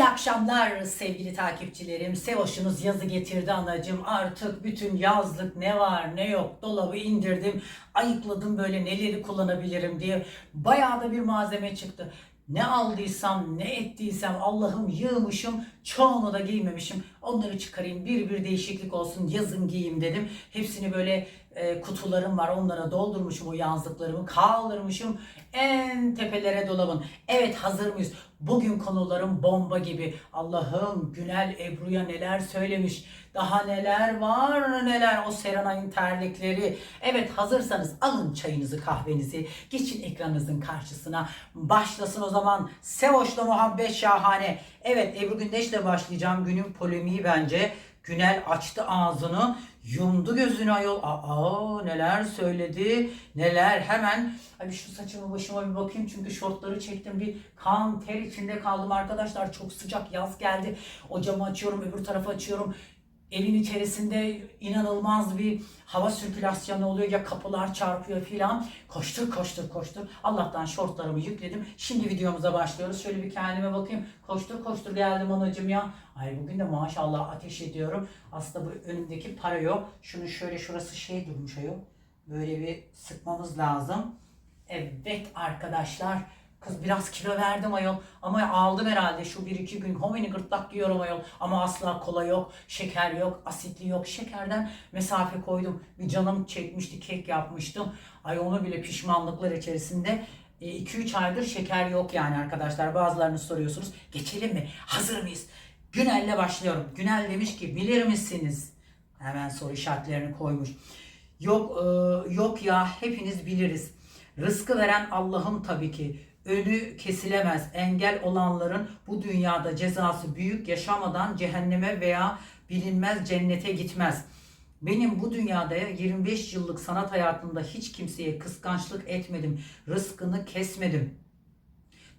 İyi akşamlar sevgili takipçilerim. Sevoş'unuz yazı getirdi anacığım. Artık bütün yazlık ne var ne yok dolabı indirdim. Ayıkladım böyle neleri kullanabilirim diye. Bayağı da bir malzeme çıktı. Ne aldıysam ne ettiysem Allah'ım yığmışım. Çoğunu da giymemişim. Onları çıkarayım bir bir değişiklik olsun yazın giyeyim dedim. Hepsini böyle e, kutularım var onlara doldurmuşum o yazlıklarımı kaldırmışım en tepelere dolabın. Evet hazır mıyız? Bugün konularım bomba gibi. Allah'ım Günel Ebru'ya neler söylemiş. Daha neler var neler o Serenay'ın terlikleri. Evet hazırsanız alın çayınızı kahvenizi. Geçin ekranınızın karşısına. Başlasın o zaman. Sevoş'la muhabbet şahane. Evet Ebru Gündeş'le başlayacağım. Günün polemiği bence. Günel açtı ağzını, yumdu gözünü ayol. Aa neler söyledi, neler hemen. Abi şu saçımı başıma bir bakayım çünkü şortları çektim bir kan ter içinde kaldım arkadaşlar. Çok sıcak yaz geldi. O camı açıyorum, öbür tarafı açıyorum. Evin içerisinde inanılmaz bir hava sirkülasyonu oluyor ya kapılar çarpıyor filan. Koştur koştur koştur. Allah'tan şortlarımı yükledim. Şimdi videomuza başlıyoruz. Şöyle bir kendime bakayım. Koştur koştur geldim anacım ya. Ay bugün de maşallah ateş ediyorum. Aslında bu önümdeki para yok. Şunu şöyle şurası şey durmuş ayol. Böyle bir sıkmamız lazım. Evet arkadaşlar. Kız biraz kilo verdim ayol ama aldım herhalde şu bir iki gün homini gırtlak yiyorum ayol ama asla kola yok, şeker yok, asitli yok. Şekerden mesafe koydum. Bir canım çekmişti, kek yapmıştım. Ay onu bile pişmanlıklar içerisinde 2-3 aydır şeker yok yani arkadaşlar. Bazılarını soruyorsunuz. Geçelim mi? Hazır mıyız? Günel'le başlıyorum. Günel demiş ki bilir misiniz? Hemen soru işaretlerini koymuş. Yok e, yok ya hepiniz biliriz. Rızkı veren Allah'ım tabii ki. Önü kesilemez. Engel olanların bu dünyada cezası büyük yaşamadan cehenneme veya bilinmez cennete gitmez. Benim bu dünyada 25 yıllık sanat hayatımda hiç kimseye kıskançlık etmedim. Rızkını kesmedim.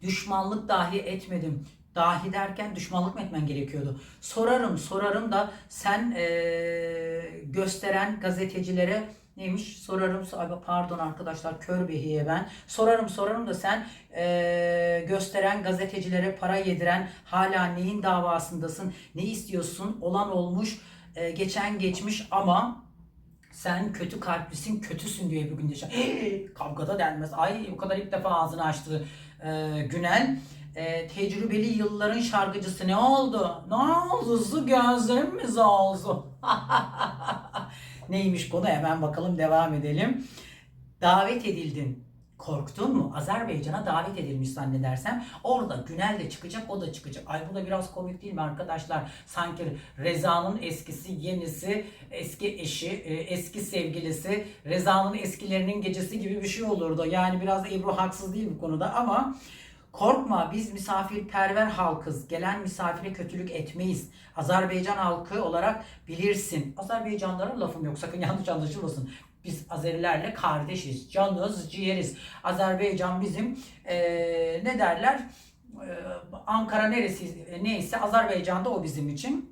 Düşmanlık dahi etmedim. Dahi derken düşmanlık mı etmen gerekiyordu? Sorarım sorarım da sen eee, gösteren gazetecilere neymiş sorarım pardon arkadaşlar kör behiye ben sorarım sorarım da sen eee, gösteren gazetecilere para yediren hala neyin davasındasın ne istiyorsun olan olmuş eee, geçen geçmiş ama sen kötü kalplisin, kötüsün diyor bugün de. Kavgada denmez. Ay bu kadar ilk defa ağzını açtı e, Günel. E, tecrübeli yılların şarkıcısı ne oldu? Ne oldu? Su gözlerim mi oldu? Neymiş konu hemen bakalım devam edelim. Davet edildin. Korktun mu? Azerbaycan'a davet edilmiş zannedersem. Orada Günel de çıkacak, o da çıkacak. Ay bu da biraz komik değil mi arkadaşlar? Sanki Reza'nın eskisi, yenisi, eski eşi, e, eski sevgilisi, Reza'nın eskilerinin gecesi gibi bir şey olurdu. Yani biraz Ebru haksız değil bu konuda ama Korkma biz misafirperver halkız. Gelen misafire kötülük etmeyiz. Azerbaycan halkı olarak bilirsin. Azerbaycanlara lafım yok sakın yanlış anlaşılmasın. Biz Azerilerle kardeşiz. Canız, ciğeriz. Azerbaycan bizim eee, ne derler? Eee, Ankara neresi neyse Azerbaycan'da o bizim için.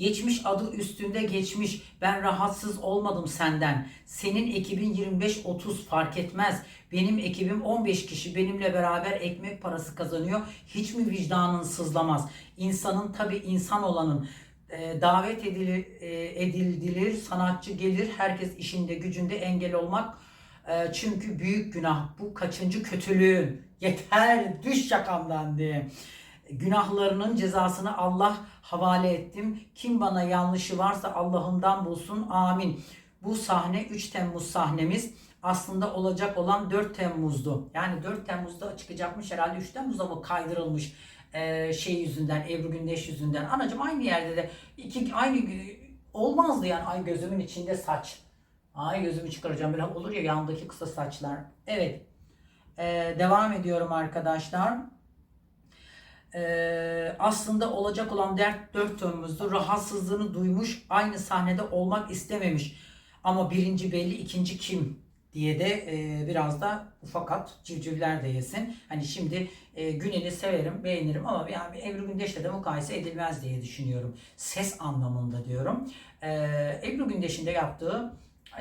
Geçmiş adı üstünde geçmiş. Ben rahatsız olmadım senden. Senin ekibin 25-30 fark etmez. Benim ekibim 15 kişi benimle beraber ekmek parası kazanıyor. Hiç mi vicdanın sızlamaz? İnsanın tabi insan olanın e, davet edilir, e, edildilir, sanatçı gelir. Herkes işinde gücünde engel olmak. E, çünkü büyük günah. Bu kaçıncı kötülüğün? Yeter düş yakamdan diye günahlarının cezasını Allah havale ettim. Kim bana yanlışı varsa Allah'ından bulsun. Amin. Bu sahne 3 Temmuz sahnemiz. Aslında olacak olan 4 Temmuz'du. Yani 4 Temmuz'da çıkacakmış herhalde 3 Temmuz'a mı kaydırılmış e, şey yüzünden, Ebru Gündeş yüzünden. Anacım aynı yerde de iki aynı olmazdı yani ay gözümün içinde saç. Ay gözümü çıkaracağım böyle olur ya yandaki kısa saçlar. Evet. E, devam ediyorum arkadaşlar. Ee, aslında olacak olan dert dört Temmuz'du. Rahatsızlığını duymuş, aynı sahnede olmak istememiş. Ama birinci belli, ikinci kim diye de e, biraz da fakat civcivler de yesin. Hani şimdi e, Günel'i severim, beğenirim ama yani Ebru Gündeş'le de mukayese edilmez diye düşünüyorum. Ses anlamında diyorum. E, Ebru Gündeş'in de yaptığı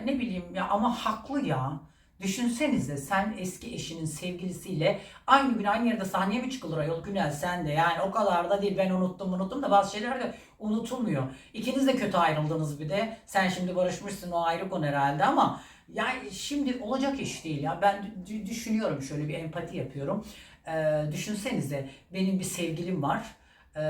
ne bileyim ya ama haklı ya. Düşünsenize sen eski eşinin sevgilisiyle aynı gün aynı yerde sahneye mi çıkılır ayol Günel sen de yani o kadar da değil ben unuttum unuttum da bazı şeyler de unutulmuyor. İkiniz de kötü ayrıldınız bir de sen şimdi barışmışsın o ayrı konu herhalde ama yani şimdi olacak iş değil ya ben düşünüyorum şöyle bir empati yapıyorum. Ee, düşünsenize benim bir sevgilim var. Ee,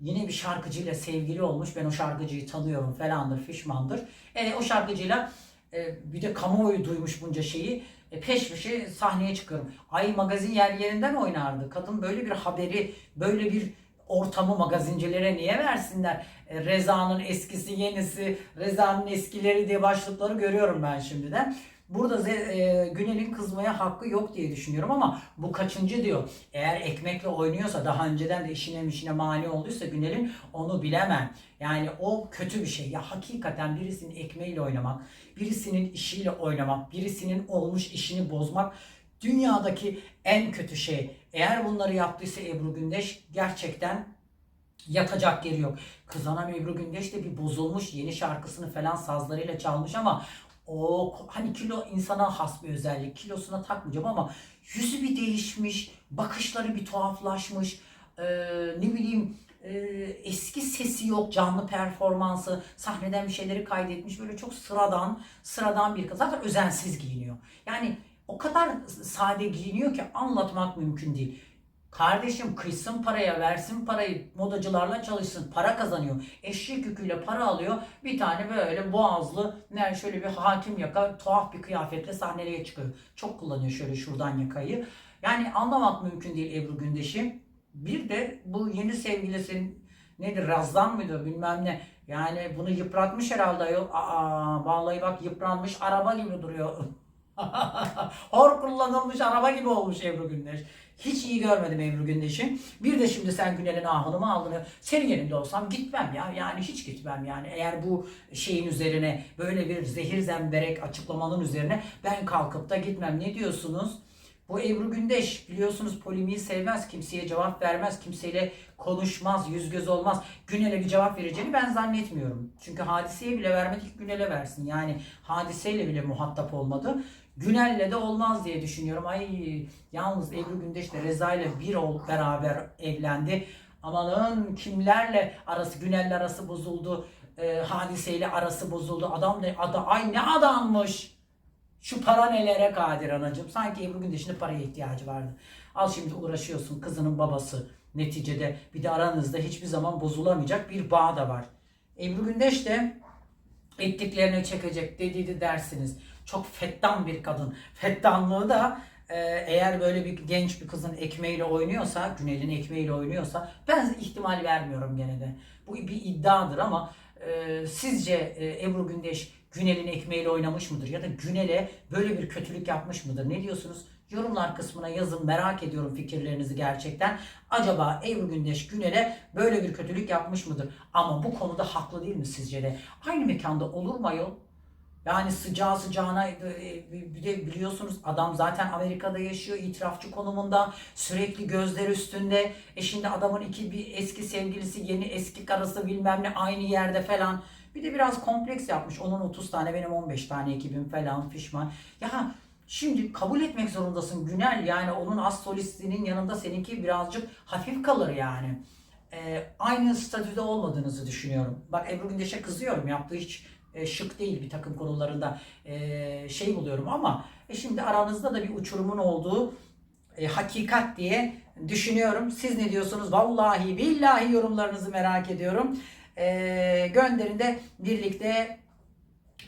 yine bir şarkıcıyla sevgili olmuş. Ben o şarkıcıyı tanıyorum falandır, fişmandır. E, o şarkıcıyla e, bir de kamuoyu duymuş bunca şeyi. E, peş peşe sahneye çıkıyorum. Ay magazin yer yerinden oynardı. Kadın böyle bir haberi, böyle bir ortamı magazincilere niye versinler? E, Reza'nın eskisi, yenisi, Reza'nın eskileri diye başlıkları görüyorum ben şimdiden. Burada e, Günel'in kızmaya hakkı yok diye düşünüyorum ama bu kaçıncı diyor. Eğer ekmekle oynuyorsa daha önceden de işine mişine mani olduysa Günel'in onu bilemem. Yani o kötü bir şey. Ya hakikaten birisinin ekmeğiyle oynamak, birisinin işiyle oynamak, birisinin olmuş işini bozmak dünyadaki en kötü şey. Eğer bunları yaptıysa Ebru Gündeş gerçekten yatacak yeri yok. Kız anam Ebru Gündeş de bir bozulmuş yeni şarkısını falan sazlarıyla çalmış ama o hani kilo insana has bir özellik. Kilosuna takmayacağım ama yüzü bir değişmiş, bakışları bir tuhaflaşmış. Ee, ne bileyim e, eski sesi yok, canlı performansı, sahneden bir şeyleri kaydetmiş. Böyle çok sıradan, sıradan bir kız. Zaten özensiz giyiniyor. Yani o kadar sade giyiniyor ki anlatmak mümkün değil. Kardeşim kıysın paraya, versin parayı, modacılarla çalışsın, para kazanıyor. Eşek yüküyle para alıyor. Bir tane böyle boğazlı, ne şöyle bir hakim yaka, tuhaf bir kıyafetle sahneye çıkıyor. Çok kullanıyor şöyle şuradan yakayı. Yani anlamak mümkün değil Ebru Gündeş'i. Bir de bu yeni sevgilisi nedir, Razdan mıydı bilmem ne. Yani bunu yıpratmış herhalde ayol. Aa, vallahi bak yıpranmış araba gibi duruyor. Hor kullanılmış araba gibi olmuş Ebru Gündeş. Hiç iyi görmedim Ebru Gündeş'i. Bir de şimdi sen Günel'in ahını mı aldın? Senin yerinde olsam gitmem ya. Yani hiç gitmem yani. Eğer bu şeyin üzerine böyle bir zehir zemberek açıklamanın üzerine ben kalkıp da gitmem. Ne diyorsunuz? Bu Ebru Gündeş biliyorsunuz polemiği sevmez. Kimseye cevap vermez. Kimseyle konuşmaz. Yüz göz olmaz. Günel'e bir cevap vereceğini ben zannetmiyorum. Çünkü hadiseye bile vermedik Günel'e versin. Yani hadiseyle bile muhatap olmadı. Günel'le de olmaz diye düşünüyorum. Ay yalnız Ebru Gündeş de Reza ile bir ol beraber evlendi. Amanın kimlerle arası Günel'le arası bozuldu. E, hadiseyle arası bozuldu. Adam ne ada ay ne adammış. Şu para nelere kadir anacığım. Sanki Ebru Gündeş'in de paraya ihtiyacı vardı. Al şimdi uğraşıyorsun kızının babası. Neticede bir de aranızda hiçbir zaman bozulamayacak bir bağ da var. Ebru Gündeş de ettiklerini çekecek dediydi dersiniz. Çok fettan bir kadın. Fettanlığı da e, eğer böyle bir genç bir kızın ekmeğiyle oynuyorsa, Günel'in ekmeğiyle oynuyorsa ben ihtimal vermiyorum gene de. Bu bir iddiadır ama e, sizce e, Ebru Gündeş Günel'in ekmeğiyle oynamış mıdır? Ya da Günel'e böyle bir kötülük yapmış mıdır? Ne diyorsunuz? Yorumlar kısmına yazın merak ediyorum fikirlerinizi gerçekten. Acaba Ebru Gündeş Günel'e böyle bir kötülük yapmış mıdır? Ama bu konuda haklı değil mi sizce de? Aynı mekanda olur mu ayol? Yani sıcağı sıcağına e, bir de biliyorsunuz adam zaten Amerika'da yaşıyor itirafçı konumunda sürekli gözler üstünde. E şimdi adamın iki bir eski sevgilisi yeni eski karısı bilmem ne aynı yerde falan. Bir de biraz kompleks yapmış. Onun 30 tane benim 15 tane ekibim falan fişman. Ya Şimdi kabul etmek zorundasın Günel yani onun az solistinin yanında seninki birazcık hafif kalır yani. Ee, aynı statüde olmadığınızı düşünüyorum. Bak Ebru Gündeş'e kızıyorum yaptığı hiç e, şık değil bir takım konularında e, şey buluyorum ama e, şimdi aranızda da bir uçurumun olduğu hakikat diye düşünüyorum. Siz ne diyorsunuz? Vallahi billahi yorumlarınızı merak ediyorum. E, gönderin de birlikte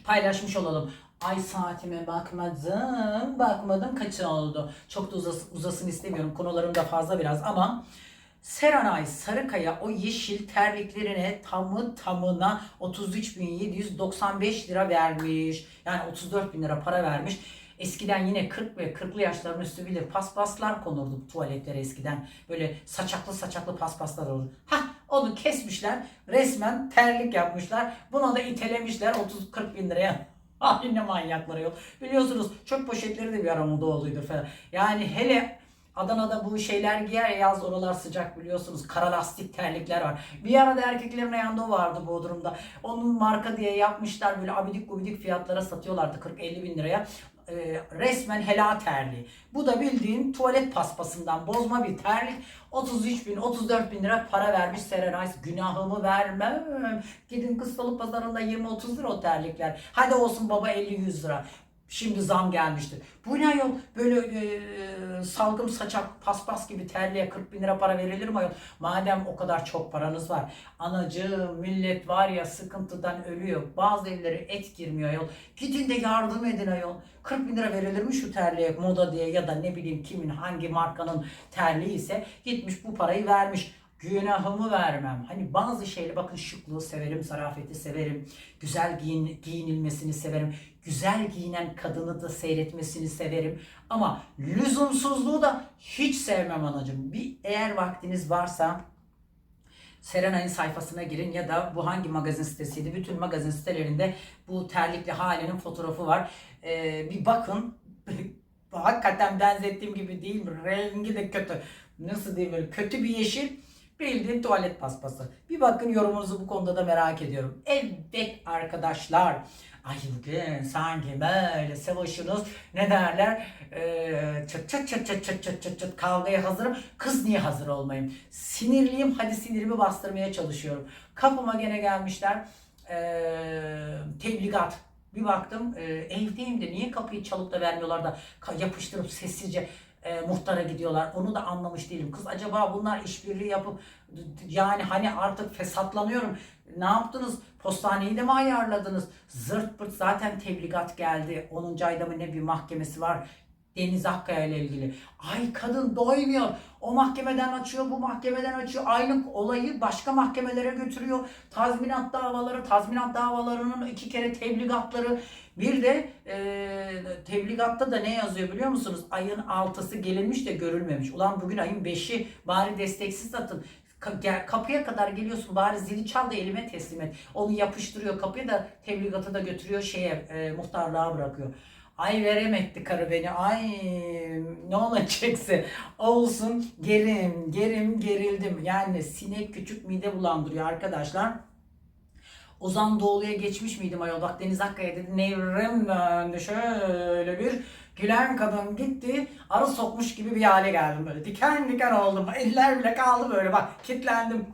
paylaşmış olalım. Ay saatime bakmadım. Bakmadım kaç oldu. Çok da uzas- uzasın istemiyorum. Konularım da fazla biraz ama Serenay Sarıkaya o yeşil terliklerine tamı tamına 33.795 lira vermiş. Yani 34 bin lira para vermiş. Eskiden yine 40 ve 40'lı yaşların üstü bilir paspaslar konurdu tuvaletlere eskiden. Böyle saçaklı saçaklı paspaslar olur. Hah onu kesmişler. Resmen terlik yapmışlar. Buna da itelemişler 30-40 bin liraya. Ay ne manyakları yok. Biliyorsunuz çöp poşetleri de bir ara moda olduydu falan. Yani hele Adana'da bu şeyler giyer ya yaz oralar sıcak biliyorsunuz. Kara lastik terlikler var. Bir arada erkeklerin ayağında vardı Bodrum'da. Onun marka diye yapmışlar böyle abidik gubidik fiyatlara satıyorlardı 40-50 bin liraya. e, resmen helal terliği. Bu da bildiğin tuvalet paspasından bozma bir terlik. 33 bin, 34 bin lira para vermiş Serenay. Günahımı vermem. Gidin kız salı pazarında 20-30 lira o terlikler. Hadi olsun baba 50-100 lira. Şimdi zam gelmişti. Bu ne ayol? Böyle e, salgım saçak paspas gibi terliğe 40 bin lira para verilir mi ayol? Madem o kadar çok paranız var. Anacığım millet var ya sıkıntıdan ölüyor. Bazı evlere et girmiyor ayol. Gidin de yardım edin ayol. 40 bin lira verilir mi şu terliğe moda diye ya da ne bileyim kimin hangi markanın terliği ise gitmiş bu parayı vermiş. Günahımı vermem. Hani bazı şeyleri bakın şıklığı severim, zarafeti severim. Güzel giyin, giyinilmesini severim. Güzel giyinen kadını da seyretmesini severim. Ama lüzumsuzluğu da hiç sevmem anacığım. Bir eğer vaktiniz varsa Serenay'ın sayfasına girin ya da bu hangi magazin sitesiydi? Bütün magazin sitelerinde bu terlikli halinin fotoğrafı var. Ee, bir bakın. Hakikaten benzettiğim gibi değil mi? Rengi de kötü. Nasıl diyeyim böyle kötü bir yeşil. Bildiğin tuvalet paspası. Bir bakın yorumunuzu bu konuda da merak ediyorum. Evet arkadaşlar. Ay bugün sanki böyle savaşınız ne derler ee, çıt çıt çıt çıt çıt çıt çıt çıt kavgaya hazırım. Kız niye hazır olmayayım? Sinirliyim hadi sinirimi bastırmaya çalışıyorum. Kapıma gene gelmişler ee, tebligat. Bir baktım e, evdeyim de niye kapıyı çalıp da vermiyorlar da yapıştırıp sessizce e, muhtara gidiyorlar. Onu da anlamış değilim. Kız acaba bunlar işbirliği yapıp yani hani artık fesatlanıyorum. Ne yaptınız? Postaneyi de mi ayarladınız? Zırt pırt zaten tebligat geldi. 10. ayda mı ne bir mahkemesi var. Deniz Akkaya ile ilgili. Ay kadın doymuyor. O mahkemeden açıyor, bu mahkemeden açıyor. Aynı olayı başka mahkemelere götürüyor. Tazminat davaları, tazminat davalarının iki kere tebligatları. Bir de e, tebligatta da ne yazıyor biliyor musunuz? Ayın altısı gelinmiş de görülmemiş. Ulan bugün ayın beşi bari desteksiz atın. Kapıya kadar geliyorsun bari zili çal da elime teslim et. Onu yapıştırıyor kapıya da tebligatı da götürüyor şeye e, muhtarlığa bırakıyor. Ay veremetti karı beni. Ay ne olacaksa olsun gerim gerim gerildim. Yani sinek küçük mide bulandırıyor arkadaşlar. Ozan Doğulu'ya geçmiş miydim ayol? Bak Deniz Akkaya dedi nevrim döndü şöyle bir gülen kadın gitti arı sokmuş gibi bir hale geldim böyle diken diken oldum eller bile kaldı böyle bak kilitlendim.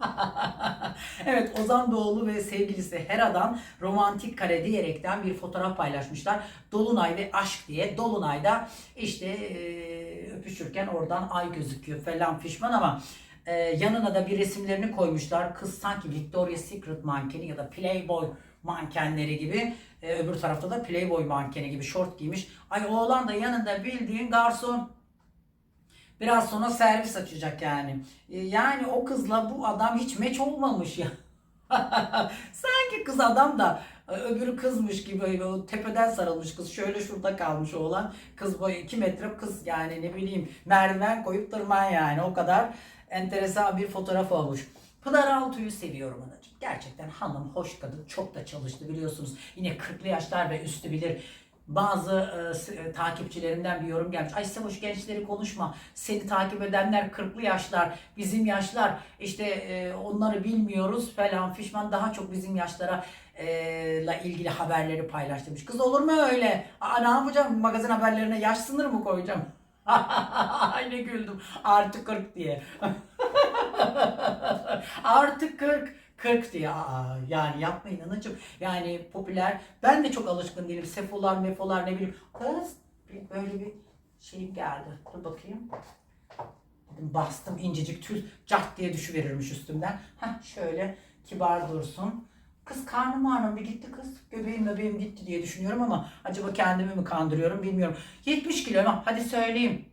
evet Ozan Doğulu ve sevgilisi Hera'dan romantik kare diyerekten bir fotoğraf paylaşmışlar. Dolunay ve aşk diye. Dolunay'da işte e, öpüşürken oradan ay gözüküyor falan fişman ama e, yanına da bir resimlerini koymuşlar. Kız sanki Victoria's Secret mankeni ya da Playboy mankenleri gibi. E, öbür tarafta da Playboy mankeni gibi şort giymiş. Ay oğlan da yanında bildiğin garson. Biraz sonra servis açacak yani. E, Yani o kızla bu adam hiç meç olmamış ya. Sanki kız adam da e, öbürü kızmış gibi böyle o tepeden sarılmış kız şöyle şurada kalmış oğlan. Kız boyu 2 metre kız yani ne bileyim merdiven koyup tırman yani o kadar enteresan bir fotoğraf olmuş. Pınar Altuğ'u seviyorum anacığım. Gerçekten hanım, hoş kadın, çok da çalıştı biliyorsunuz. Yine 40'lı yaşlar ve üstü bilir. Bazı e, e, takipçilerimden bir yorum gelmiş. Ay Savaş gençleri konuşma. Seni takip edenler 40'lı yaşlar, bizim yaşlar. işte e, onları bilmiyoruz falan fişman. Daha çok bizim yaşlara e, la ilgili haberleri paylaştırmış. Kız olur mu öyle? Aa, ne yapacağım? Magazin haberlerine yaş sınırı mı koyacağım? Ne güldüm. Artı 40 diye. Artı 40. 40 diye. Aa, yani yapmayın anacığım. Yani popüler. Ben de çok alışkın değilim. Sefolar, mefolar ne bileyim. Kız böyle bir şeyim geldi. Dur bakayım. Dedim bastım incecik tül cart diye düşüverirmiş üstümden. Heh şöyle kibar dursun. Kız karnım ağrım bir gitti kız. Göbeğim bebeğim gitti diye düşünüyorum ama acaba kendimi mi kandırıyorum bilmiyorum. 70 kiloyum hadi söyleyeyim.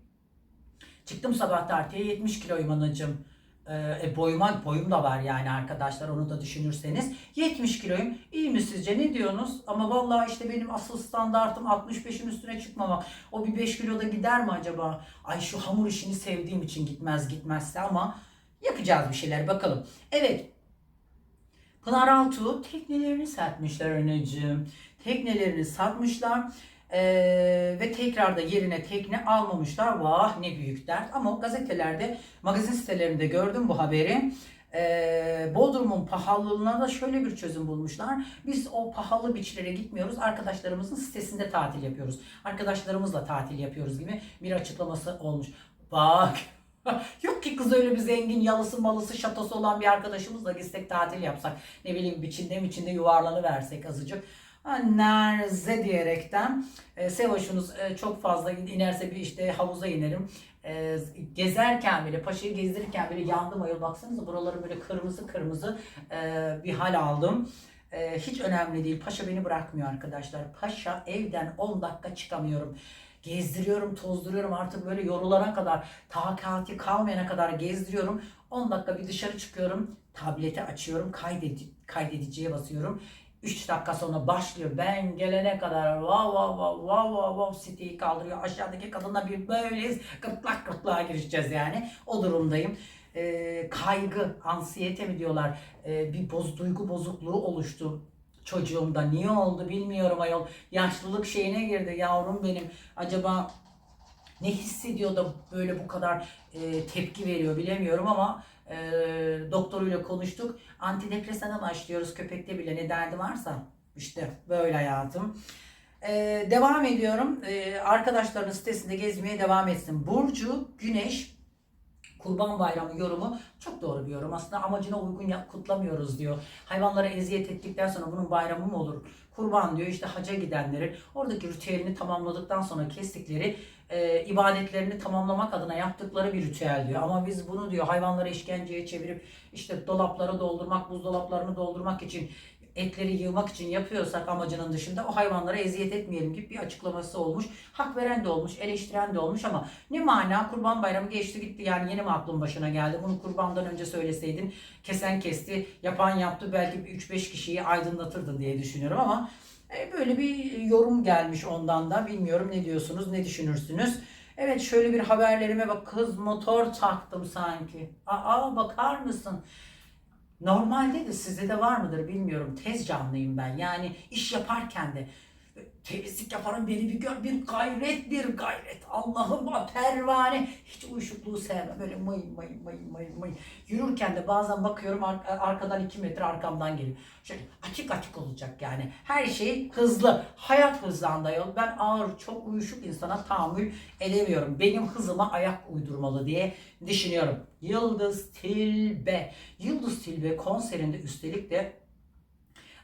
Çıktım sabah tartıya 70 kiloyum anacığım. Ee, e, boyuma, boyum da var yani arkadaşlar onu da düşünürseniz. 70 kiloyum. İyi mi sizce ne diyorsunuz? Ama vallahi işte benim asıl standartım 65'in üstüne çıkmamak. O bir 5 kiloda gider mi acaba? Ay şu hamur işini sevdiğim için gitmez gitmezse ama yapacağız bir şeyler bakalım. Evet Pınar Altuğ teknelerini satmışlar anneciğim. Teknelerini satmışlar. Ee, ve tekrar da yerine tekne almamışlar. Vah ne büyük dert. Ama gazetelerde, magazin sitelerinde gördüm bu haberi. Ee, Bodrum'un pahalılığına da şöyle bir çözüm bulmuşlar. Biz o pahalı biçlere gitmiyoruz. Arkadaşlarımızın sitesinde tatil yapıyoruz. Arkadaşlarımızla tatil yapıyoruz gibi bir açıklaması olmuş. Bak Yok ki kız öyle bir zengin yalısı malısı şatosu olan bir arkadaşımızla gitsek tatil yapsak. Ne bileyim biçinde miçinde yuvarlanı versek azıcık. Nerze diyerekten e, Sevoş'unuz e, çok fazla inerse bir işte havuza inerim. E, gezerken bile, paşayı gezdirirken bile yandım ayol. Baksanıza buraları böyle kırmızı kırmızı e, bir hal aldım. E, hiç önemli değil. Paşa beni bırakmıyor arkadaşlar. Paşa evden 10 dakika çıkamıyorum. Gezdiriyorum, tozduruyorum artık böyle yorulana kadar, takati kalmayana kadar gezdiriyorum. 10 dakika bir dışarı çıkıyorum, tableti açıyorum, kaydedi kaydediciye basıyorum. 3 dakika sonra başlıyor. Ben gelene kadar vav vav vav vav vav vav siteyi kaldırıyor. Aşağıdaki kadınla bir böyleyiz. Gırtlak gırtlağa girişeceğiz yani. O durumdayım. Ee, kaygı, ansiyete mi diyorlar. Ee, bir boz, duygu bozukluğu oluştu çocuğumda. Niye oldu bilmiyorum ayol. Yaşlılık şeyine girdi yavrum benim. Acaba ne hissediyor da böyle bu kadar e, tepki veriyor bilemiyorum ama e, doktoruyla konuştuk. Antidepresana başlıyoruz köpekte bile ne derdi varsa. İşte böyle hayatım. E, devam ediyorum. E, arkadaşlarının sitesinde gezmeye devam etsin. Burcu, Güneş, Kurban Bayramı yorumu çok doğru bir yorum. Aslında amacına uygun kutlamıyoruz diyor. Hayvanlara eziyet ettikten sonra bunun bayramı mı olur? Kurban diyor işte haca gidenlerin oradaki ritüelini tamamladıktan sonra kestikleri e, ibadetlerini tamamlamak adına yaptıkları bir ritüel diyor. Ama biz bunu diyor hayvanları işkenceye çevirip işte dolapları doldurmak, buzdolaplarını doldurmak için etleri yığmak için yapıyorsak amacının dışında o hayvanlara eziyet etmeyelim gibi bir açıklaması olmuş. Hak veren de olmuş, eleştiren de olmuş ama ne mana kurban bayramı geçti gitti yani yeni mi aklın başına geldi? Bunu kurbandan önce söyleseydin kesen kesti, yapan yaptı belki 3-5 kişiyi aydınlatırdın diye düşünüyorum ama böyle bir yorum gelmiş ondan da bilmiyorum ne diyorsunuz, ne düşünürsünüz? Evet şöyle bir haberlerime bak kız motor taktım sanki. Aa bakar mısın? Normalde de sizde de var mıdır bilmiyorum. Tez canlıyım ben. Yani iş yaparken de temizlik yaparım beni bir gör bir gayret bir gayret. Allah'ım pervane. Hiç uyuşukluğu sevmem. Böyle mıy mıy mıy mıy mıy. Yürürken de bazen bakıyorum ar- arkadan iki metre arkamdan geliyor. Şöyle açık açık olacak yani. Her şey hızlı. Hayat hızlandı yol. Ben ağır çok uyuşuk insana tahammül edemiyorum. Benim hızıma ayak uydurmalı diye düşünüyorum. Yıldız Tilbe. Yıldız Tilbe konserinde üstelik de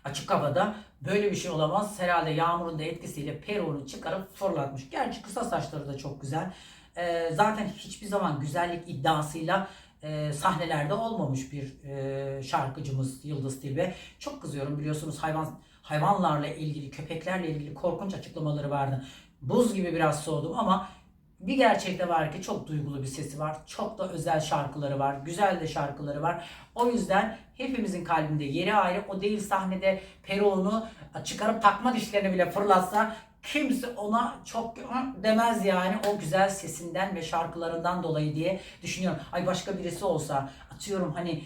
açık havada böyle bir şey olamaz. Herhalde yağmurun da etkisiyle peruğunu çıkarıp fırlatmış. Gerçi kısa saçları da çok güzel. Ee, zaten hiçbir zaman güzellik iddiasıyla e, sahnelerde olmamış bir e, şarkıcımız Yıldız Tilbe. Çok kızıyorum biliyorsunuz hayvan hayvanlarla ilgili, köpeklerle ilgili korkunç açıklamaları vardı. Buz gibi biraz soğudum ama bir gerçek de var ki çok duygulu bir sesi var. Çok da özel şarkıları var. Güzel de şarkıları var. O yüzden hepimizin kalbinde yeri ayrı. O değil sahnede peruğunu çıkarıp takma dişlerini bile fırlatsa kimse ona çok demez yani o güzel sesinden ve şarkılarından dolayı diye düşünüyorum. Ay başka birisi olsa atıyorum hani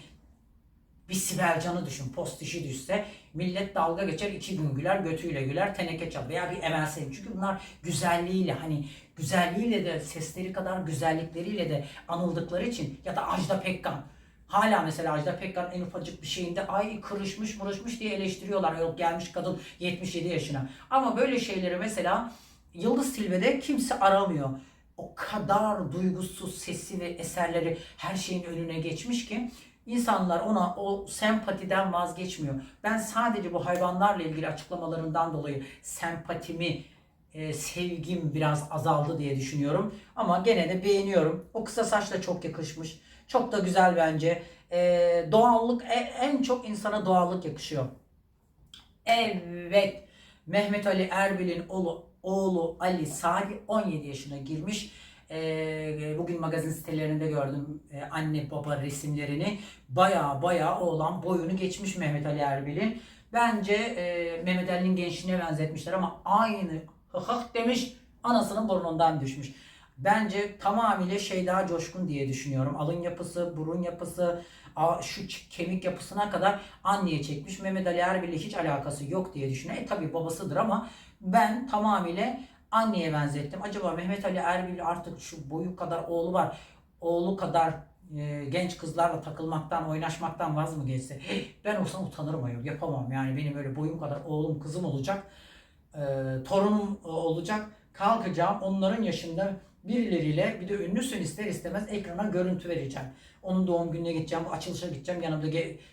bir Sibel Can'ı düşün, post işi düşse millet dalga geçer, iki gün güler, götüyle güler, teneke çal veya bir Emel Sayın. Çünkü bunlar güzelliğiyle hani güzelliğiyle de sesleri kadar güzellikleriyle de anıldıkları için ya da Ajda Pekkan. Hala mesela Ajda Pekkan en ufacık bir şeyinde ay kırışmış mırışmış diye eleştiriyorlar. Yok gelmiş kadın 77 yaşına. Ama böyle şeyleri mesela Yıldız Tilbe'de kimse aramıyor. O kadar duygusuz sesi ve eserleri her şeyin önüne geçmiş ki İnsanlar ona o sempatiden vazgeçmiyor. Ben sadece bu hayvanlarla ilgili açıklamalarından dolayı sempatimi, e, sevgim biraz azaldı diye düşünüyorum. Ama gene de beğeniyorum. O kısa saç da çok yakışmış. Çok da güzel bence. E, doğallık e- en çok insana doğallık yakışıyor. Evet. Mehmet Ali Erbil'in oğlu, oğlu Ali Sadi 17 yaşına girmiş. Ee, bugün magazin sitelerinde gördüm e, anne baba resimlerini. Baya baya oğlan boyunu geçmiş Mehmet Ali Erbil'in. Bence e, Mehmet Ali'nin gençliğine benzetmişler ama aynı hıh hıh demiş anasının burnundan düşmüş. Bence tamamıyla şey daha coşkun diye düşünüyorum. Alın yapısı, burun yapısı, şu kemik yapısına kadar anneye çekmiş. Mehmet Ali Erbil'le hiç alakası yok diye düşünüyorum. E tabi babasıdır ama ben tamamıyla anneye benzettim. Acaba Mehmet Ali Erbil artık şu boyu kadar oğlu var. Oğlu kadar e, genç kızlarla takılmaktan, oynaşmaktan vaz mı geçse? Ben olsam utanırım ayol. Yapamam yani benim öyle boyum kadar oğlum kızım olacak. e, torunum olacak. Kalkacağım onların yaşında birileriyle bir de ünlüsün ister istemez ekrana görüntü vereceğim. Onun doğum gününe gideceğim, açılışa gideceğim yanımda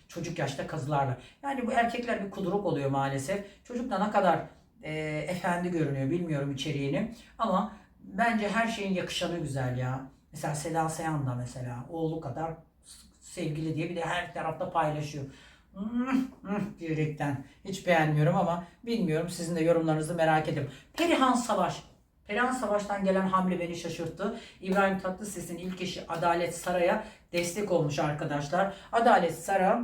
çocuk yaşta kızlarla. Yani bu erkekler bir kuduruk oluyor maalesef. Çocuk da ne kadar e, efendi görünüyor bilmiyorum içeriğini. Ama bence her şeyin yakışanı güzel ya. Mesela Seda Sayan da mesela oğlu kadar sevgili diye bir de her tarafta paylaşıyor. Hmm, hmm diyerekten hiç beğenmiyorum ama bilmiyorum sizin de yorumlarınızı merak ediyorum. Perihan Savaş. Perihan Savaş'tan gelen hamle beni şaşırttı. İbrahim Tatlıses'in ilk eşi Adalet Saray'a destek olmuş arkadaşlar. Adalet Saray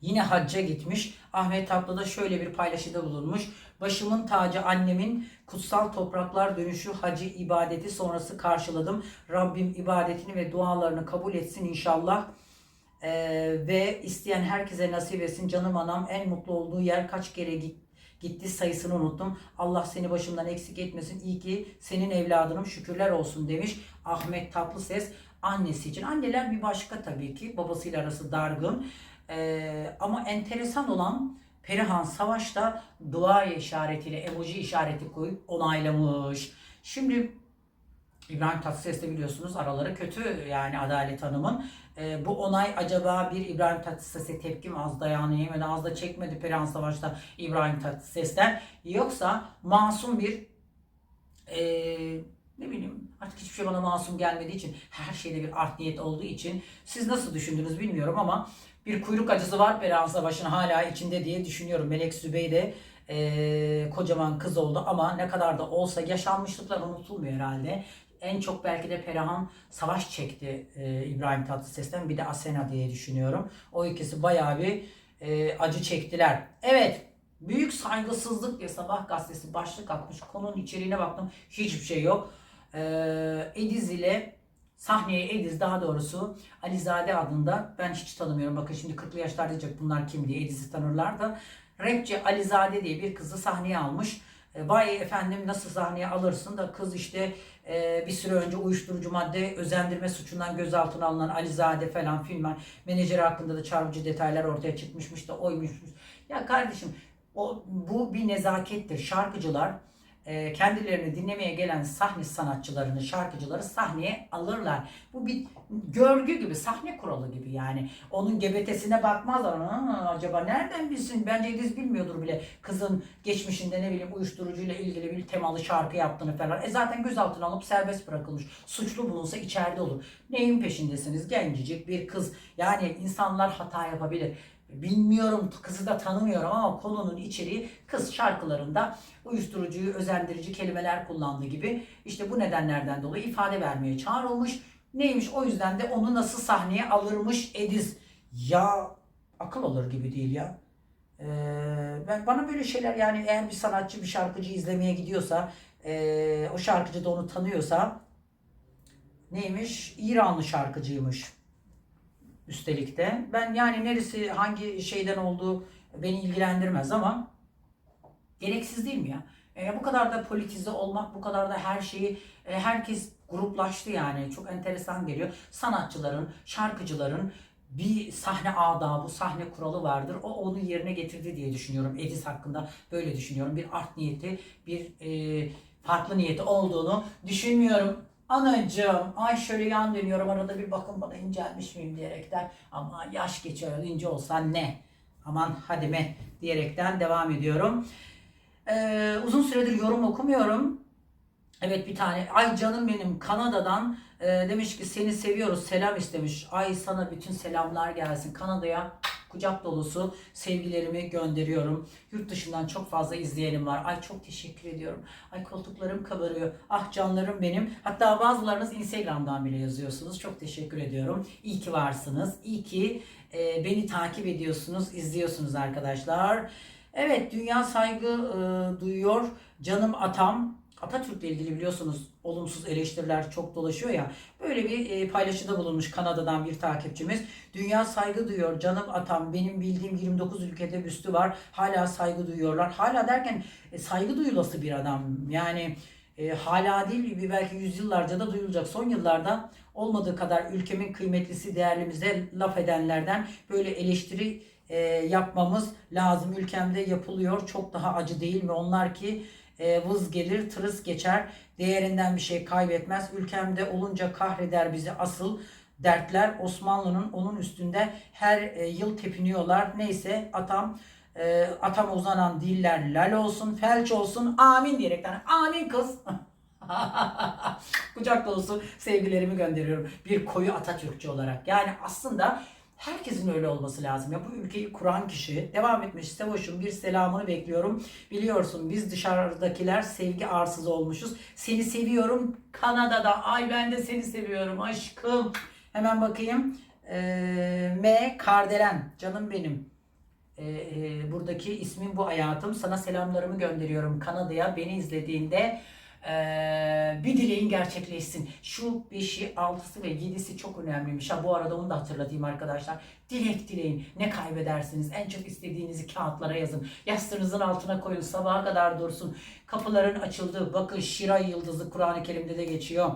Yine hacca gitmiş. Ahmet Tatlı da şöyle bir paylaşıda bulunmuş. Başımın tacı annemin kutsal topraklar dönüşü hacı ibadeti sonrası karşıladım. Rabbim ibadetini ve dualarını kabul etsin inşallah. Ee, ve isteyen herkese nasip etsin. Canım anam en mutlu olduğu yer kaç kere git, gitti sayısını unuttum. Allah seni başımdan eksik etmesin. İyi ki senin evladınım şükürler olsun demiş. Ahmet Tatlıses annesi için. Anneler bir başka tabii ki. Babasıyla arası dargın. Ee, ama enteresan olan Perihan Savaş'ta dua işaretiyle emoji işareti koyup onaylamış. Şimdi İbrahim Tatlıses de biliyorsunuz araları kötü yani Adalet Hanım'ın. Ee, bu onay acaba bir İbrahim Tatlıses'e tepki mi az dayağını yemedi az da çekmedi Perihan Savaş'ta İbrahim Tatlıses'ten yoksa masum bir ee, ne bileyim artık hiçbir şey bana masum gelmediği için her şeyde bir art niyet olduğu için siz nasıl düşündünüz bilmiyorum ama bir kuyruk acısı var Perihan Savaş'ın hala içinde diye düşünüyorum. Melek Sübey de ee, kocaman kız oldu ama ne kadar da olsa yaşanmışlıklar unutulmuyor herhalde. En çok belki de Perihan savaş çekti e, İbrahim Tatlıses'ten bir de Asena diye düşünüyorum. O ikisi bayağı bir e, acı çektiler. Evet büyük saygısızlık diye sabah gazetesi başlık atmış. Konunun içeriğine baktım hiçbir şey yok. E, Ediz ile sahneye Ediz daha doğrusu Alizade adında ben hiç tanımıyorum. Bakın şimdi 40'lı yaşlar diyecek bunlar kim diye Ediz'i tanırlar da rapçi Alizade diye bir kızı sahneye almış. E, Vay efendim nasıl sahneye alırsın da kız işte e, bir süre önce uyuşturucu madde özendirme suçundan gözaltına alınan Alizade falan filmen menajeri hakkında da çarpıcı detaylar ortaya çıkmışmış da oymuş. Ya kardeşim o bu bir nezakettir. Şarkıcılar kendilerini dinlemeye gelen sahne sanatçılarını, şarkıcıları sahneye alırlar. Bu bir görgü gibi, sahne kuralı gibi yani. Onun gebetesine bakmazlar. "Aa, acaba nereden bilsin? Bence Ediz bilmiyordur bile kızın geçmişinde ne bileyim uyuşturucuyla ilgili bir temalı şarkı yaptığını falan. E zaten gözaltına alıp serbest bırakılmış. Suçlu bulunsa içeride olur. Neyin peşindesiniz? Gencecik bir kız. Yani insanlar hata yapabilir. Bilmiyorum kızı da tanımıyorum ama konunun içeriği kız şarkılarında uyuşturucuyu özendirici kelimeler kullandığı gibi işte bu nedenlerden dolayı ifade vermeye çağrılmış. Neymiş o yüzden de onu nasıl sahneye alırmış Ediz. Ya akıl olur gibi değil ya. Ee, ben bana böyle şeyler yani eğer bir sanatçı bir şarkıcı izlemeye gidiyorsa ee, o şarkıcı da onu tanıyorsa neymiş? İranlı şarkıcıymış üstelik de. Ben yani neresi hangi şeyden olduğu beni ilgilendirmez ama gereksiz değil mi ya? E, bu kadar da politize olmak, bu kadar da her şeyi e, herkes gruplaştı yani. Çok enteresan geliyor. Sanatçıların, şarkıcıların bir sahne adabı, sahne kuralı vardır. O onu yerine getirdi diye düşünüyorum. Edis hakkında böyle düşünüyorum. Bir art niyeti, bir e, farklı niyeti olduğunu düşünmüyorum. Anacığım, ay şöyle yan dönüyorum arada bir bakın bana incelmiş miyim diyerekten. Ama yaş geçiyor, ince olsan ne? Aman hadi me diyerekten devam ediyorum. Ee, uzun süredir yorum okumuyorum. Evet bir tane. Ay canım benim Kanada'dan e, demiş ki seni seviyoruz selam istemiş. Ay sana bütün selamlar gelsin. Kanada'ya kucak dolusu sevgilerimi gönderiyorum. Yurt dışından çok fazla izleyenim var. Ay çok teşekkür ediyorum. Ay koltuklarım kabarıyor. Ah canlarım benim. Hatta bazılarınız Instagram'dan bile yazıyorsunuz. Çok teşekkür ediyorum. İyi ki varsınız. İyi ki e, beni takip ediyorsunuz, izliyorsunuz arkadaşlar. Evet dünya saygı e, duyuyor. Canım atam Atatürk'le ilgili biliyorsunuz olumsuz eleştiriler çok dolaşıyor ya. Böyle bir e, paylaşıda bulunmuş Kanada'dan bir takipçimiz. Dünya saygı duyuyor. Canım atam benim bildiğim 29 ülkede büstü var. Hala saygı duyuyorlar. Hala derken e, saygı duyulası bir adam. Yani e, hala değil bir belki yüzyıllarca da duyulacak. Son yıllarda olmadığı kadar ülkemin kıymetlisi değerlimize laf edenlerden böyle eleştiri e, yapmamız lazım. Ülkemde yapılıyor. Çok daha acı değil mi? Onlar ki e, vız gelir, tırıs geçer. Değerinden bir şey kaybetmez. Ülkemde olunca kahreder bizi asıl dertler. Osmanlı'nın onun üstünde her e, yıl tepiniyorlar. Neyse atam e, atama uzanan diller lal olsun, felç olsun, amin diyerekten. Amin kız. Kucak dolusu sevgilerimi gönderiyorum. Bir koyu Atatürkçü olarak. Yani aslında herkesin öyle olması lazım. Ya bu ülkeyi kuran kişi devam etmiş. Sevoş'un bir selamını bekliyorum. Biliyorsun biz dışarıdakiler sevgi arsız olmuşuz. Seni seviyorum Kanada'da. Ay ben de seni seviyorum aşkım. Hemen bakayım. Ee, M. Kardelen. Canım benim. Ee, e, buradaki ismim bu hayatım. Sana selamlarımı gönderiyorum Kanada'ya. Beni izlediğinde ee, bir dileğin gerçekleşsin. Şu 5'i, 6'sı ve 7'si çok önemliymiş. Ha bu arada onu da hatırlatayım arkadaşlar. Dilek dileyin. Ne kaybedersiniz? En çok istediğinizi kağıtlara yazın. Yastığınızın altına koyun. Sabaha kadar dursun. Kapıların açıldığı. Bakın Şira yıldızı Kur'an-ı Kerim'de de geçiyor.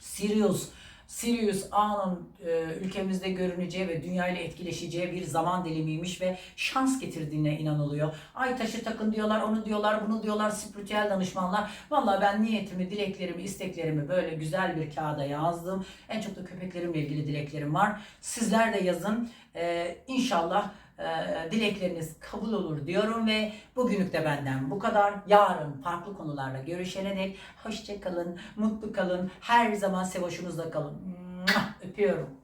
Sirius Sirius A'nın e, ülkemizde görüneceği ve dünyayla etkileşeceği bir zaman dilimiymiş ve şans getirdiğine inanılıyor. Ay taşı takın diyorlar, onu diyorlar, bunu diyorlar spiritüel danışmanlar. Vallahi ben niyetimi, dileklerimi, isteklerimi böyle güzel bir kağıda yazdım. En çok da köpeklerimle ilgili dileklerim var. Sizler de yazın. E, inşallah e, dilekleriniz kabul olur diyorum ve bugünlük de benden bu kadar. Yarın farklı konularla görüşene dek hoşça kalın, mutlu kalın, her zaman sevoşunuzla kalın. Öpüyorum.